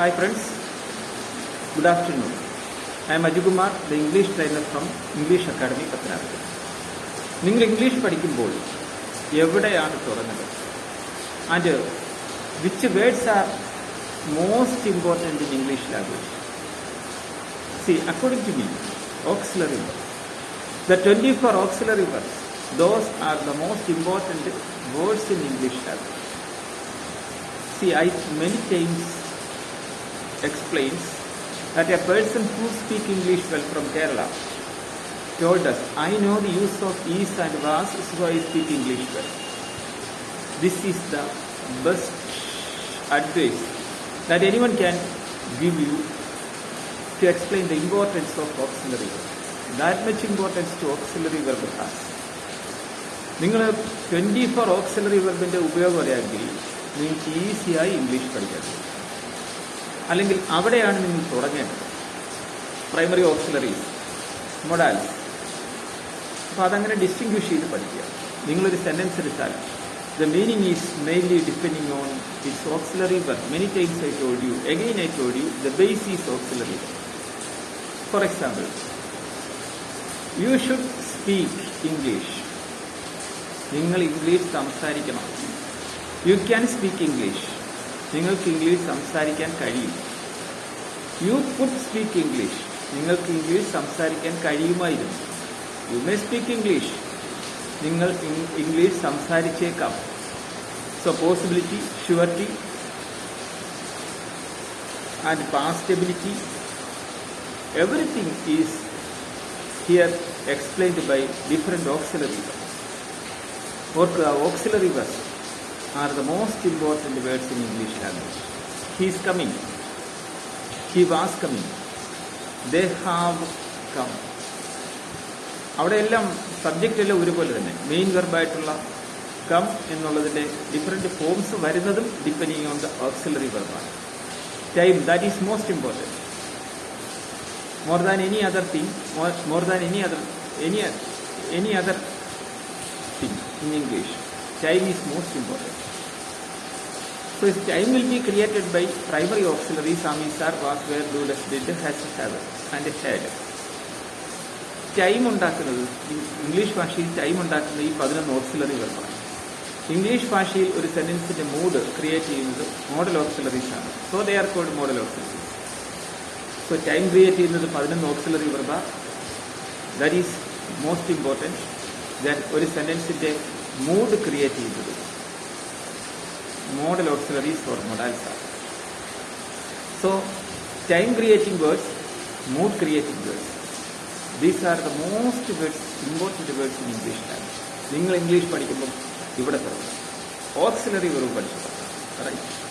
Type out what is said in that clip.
Hi friends, good afternoon. I am Ajukumar, the English trainer from English Academy Pathanapuram നിങ്ങൾ English പഠിക്കുമ്പോൾ എവിടെയാണ് തുടങ്ങുന്നത് and which words are most in in English language see according to me auxiliary The 24 auxiliary verbs, those are the most important words in English language. See, I many times explains that a person who speaks English well from Kerala told us, I know the use of is and was, so I speak English well. This is the best advice that anyone can give you to explain the importance of auxiliary verb. That much importance to auxiliary verb has. നിങ്ങൾ twenty four auxiliary വെർബിന്റെ ഉപയോഗം അറിയാമെങ്കിൽ നിങ്ങൾക്ക് ഈസിയായി English പഠിക്കാൻ കഴിയും അല്ലെങ്കിൽ അവിടെയാണ് നിങ്ങൾ തുടങ്ങേണ്ടത്. പ്രൈമറി ഓക്സിലറി മൊഡാൽ അപ്പോൾ അതങ്ങനെ ഡിസ്റ്റിങ്ക്വിഷ് ചെയ്ത് പഠിക്കുക. നിങ്ങളൊരു സെന്റൻസ് എടുത്താൽ the meaning is mainly depending on its auxiliary verb many times I told you again I told you the base is auxiliary for example you should speak English നിങ്ങൾ English സംസാരിക്കണം. You can speak English നിങ്ങൾക്ക് English സംസാരിക്കാൻ കഴിയും. You could speak English നിങ്ങൾക്ക് English സംസാരിക്കാൻ കഴിയുമായിരുന്നു. You may speak English നിങ്ങൾ English സംസാരിച്ചേക്കാം. So possibility surety and possibility everything is here explained by different auxiliary ഓർക്കുക auxiliary words the most important words in English language. He is coming. He was coming. They have come. അവിടെ എല്ലാം subject എല്ലാം ഒരുപോലെ തന്നെ main വെർബായിട്ടുള്ള come എന്നുള്ളതിന്റെ different forms വരുന്നതും depending on the auxiliary വെർബാണ് time that is most important more than any other thing more than any other any any other thing in English time is most important. So if time will be created by primary auxiliaries, amisar, was, where, do, does, did, has, have, and had. Time ഉണ്ടാക്കുന്നത് English ഭാഷയിൽ time ഉണ്ടാക്കുന്നത് ഈ പതിനൊന്ന് auxiliary വെർബാണ് English ഭാഷയിൽ ഒരു സെന്റൻസിന്റെ mood create ചെയ്യുന്നത് മോഡൽ ഓക്സിലറീസ് ആണ് so they are called modal auxiliaries so time create ചെയ്യുന്നത് പതിനൊന്ന് auxiliary verb that is most important then ഒരു സെന്റൻസിന്റെ മൂഡ് ക്രിയേറ്റ് ചെയ്തത്. Modal auxiliaries for modals so time creating words mood creating words these are the most words important words in English language നിങ്ങൾ English പഠിക്കുമ്പോൾ ഇവിടെ തുടങ്ങും. Auxiliary വെറും പഠിച്ചു. Right